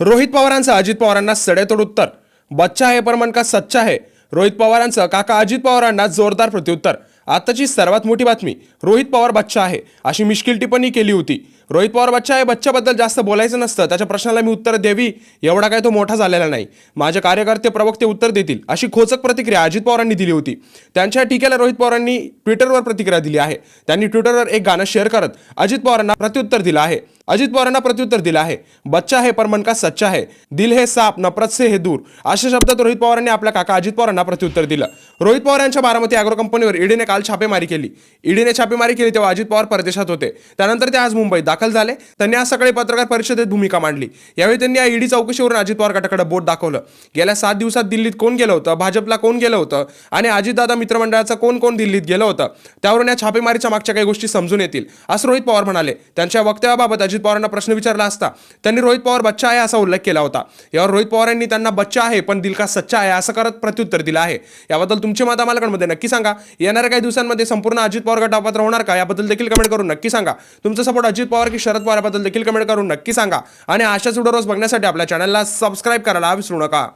रोहित पवारांचं अजित पवारांना सडेतोड उत्तर. बच्चा हे परमन का सच्चा आहे. रोहित पवारांचं काका अजित पवारांना जोरदार प्रत्युत्तर. आताची सर्वात मोठी बातमी रोहित पवार बच्चा आहे अशी मिश्किल टिप्पणी केली होती. रोहित पवार बच्चा आहे बच्च्याबद्दल जास्त बोलायचं नसतं त्याच्या प्रश्नाला मी उत्तर द्यावी एवढा काय तो मोठा झालेला नाही. माझे कार्यकर्ते प्रवक्ते उत्तर देतील अशी खोचक प्रतिक्रिया अजित पवारांनी दिली होती. त्यांच्या टीकेला रोहित पवारांनी ट्विटरवर प्रतिक्रिया दिली आहे. त्यांनी ट्विटरवर एक गाणं शेअर करत अजित पवारांना प्रत्युत्तर दिलं आहे. अजित पवारांना प्रत्युत्तर दिलं आहे. बच्चा है परमन का सच्चा है. दिल हे साप नफरत से हे दूर. अशा शब्दात रोहित पवारांनी आपल्या काका अजित पवारांना प्रत्युत्तर दिलं. रोहित पवार यांच्या बारामती अॅग्रो कंपनीवर ईडीने काल छापेमारी केली. ईडीने छापेमारी केली तेव्हा अजित पवार परदेशात होते. त्यानंतर ते आज मुंबईत दाखल झाले. त्यांनी आज सकाळी पत्रकार परिषदेत भूमिका मांडली. यावेळी त्यांनी या ईडी चौकशीवरून अजित पवार गटाकडे बोट दाखवलं. गेल्या सात दिवसात दिल्लीत कोण गेलं होतं? भाजपला कोण गेलं होतं? आणि अजितदादा मित्रमंडळाचं कोण कोण दिल्लीत गेलं होतं? त्यावरून या छापेमारीच्या मागच्या काही गोष्टी समजून येतील असं रोहित पवार म्हणाले. त्यांच्या वक्तव्याबाबत अजित पवारांना प्रश्न विचारला असता त्यांनी रोहित पवार बच्चा आहे असा उल्लेख केला होता. यावर रोहित पवार यांनी त्यांना बच्चा आहे पण दिल का सच्चा आहे असं करत प्रत्युत्तर दिलं आहे. याबद्दल तुमचे मत आम्हाला मध्ये नक्की सांगा. येणाऱ्या काही दिवसांमध्ये संपूर्ण अजित पवार गट राहणार होणार का याबद्दल देखील कमेंट करून नक्की सांगा. तुमचा सपोर्ट अजित पवार की शरद पवार याबद्दल देखील कमेंट करून नक्की सांगा. आणि अशाच व्हिडिओ रोज बघण्यासाठी आपल्या चॅनलला सबस्क्राईब करायला विसरू नका.